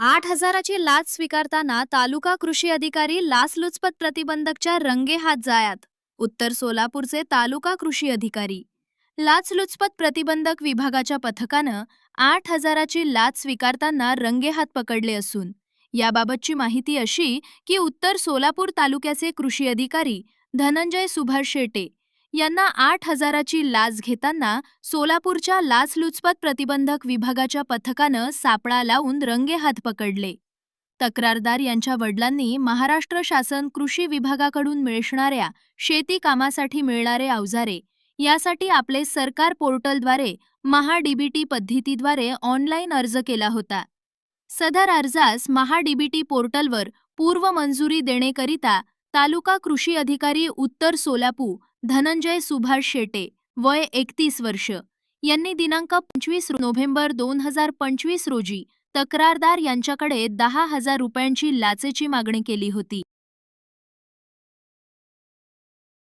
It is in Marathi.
आठ हजाराची लाच स्वीकारताना तालुका कृषी अधिकारी लाचलुचपत प्रतिबंधकच्या रंगेहात जाळ्यात. उत्तर सोलापूरचे तालुका कृषी अधिकारी. लाचलुचपत प्रतिबंधक विभागाच्या पथकानं आठ हजाराची लाच स्वीकारताना रंगेहात पकडले असून याबाबतची माहिती अशी की उत्तर सोलापूर तालुक्याचे कृषी अधिकारी धनंजय सुभाष शेटे यांना आठ हजाराची लाच घेताना सोलापूरच्या लाचलुचपत प्रतिबंधक विभागाच्या पथकानं सापळा लावून रंगेहात पकडले. तक्रारदार यांच्या वडिलांनी महाराष्ट्र शासन कृषी विभागाकडून मिळणाऱ्या शेती कामासाठी मिळणारे अवजारे यासाठी आपले सरकार पोर्टलद्वारे महाडीबीटी पद्धतीद्वारे ऑनलाईन अर्ज केला होता. सदर अर्जास महाडीबीटी पोर्टलवर पूर्व मंजुरी देणेकरिता तालुका कृषी अधिकारी उत्तर सोलापूर धनंजय सुभाष शेटे वय एकतीस वर्ष. यांनी दिनांक पंचवीस नोव्हेंबर दोन हजार पंचवीस रोजी तक्रारदार यांच्याकडे दहा हजार रुपयांची लाचेची मागणी केली होती.